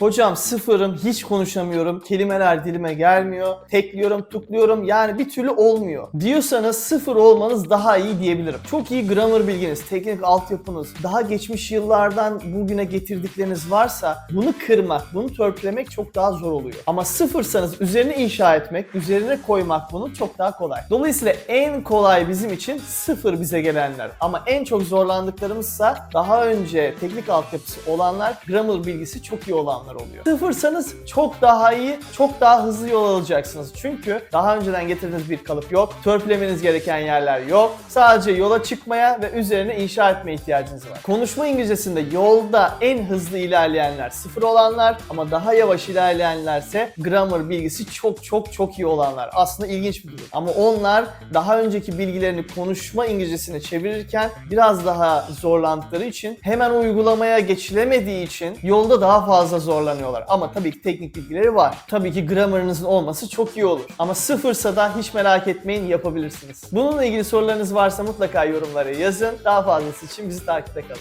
Hocam sıfırım, hiç konuşamıyorum, kelimeler dilime gelmiyor, tekliyorum, tukluyorum yani bir türlü olmuyor. Diyorsanız sıfır olmanız daha iyi diyebilirim. Çok iyi grammar bilginiz, teknik altyapınız, daha geçmiş yıllardan bugüne getirdikleriniz varsa bunu kırmak, bunu törpülemek çok daha zor oluyor. Ama sıfırsanız üzerine inşa etmek, üzerine koymak bunu çok daha kolay. Dolayısıyla en kolay bizim için sıfır bize gelenler. Ama en çok zorlandıklarımızsa daha önce teknik altyapısı olanlar, grammar bilgisi çok iyi olanlar oluyor. Sıfırsanız çok daha iyi, çok daha hızlı yol alacaksınız. Çünkü daha önceden getirdiğiniz bir kalıp yok, törpülemeniz gereken yerler yok. Sadece yola çıkmaya ve üzerine inşa etme ihtiyacınız var. Konuşma İngilizcesinde yolda en hızlı ilerleyenler sıfır olanlar ama daha yavaş ilerleyenlerse grammar bilgisi çok çok çok iyi olanlar. Aslında ilginç bir durum. Ama onlar daha önceki bilgilerini konuşma İngilizcesine çevirirken biraz daha zorlandıkları için hemen uygulamaya geçilemediği için yolda daha fazla zorlanıyorlar. Ama tabii ki teknik bilgileri var. Tabii ki grammarınızın olması çok iyi olur. Ama sıfırsa da hiç merak etmeyin yapabilirsiniz. Bununla ilgili sorularınız varsa mutlaka yorumlara yazın. Daha fazlası için bizi takipte kalın.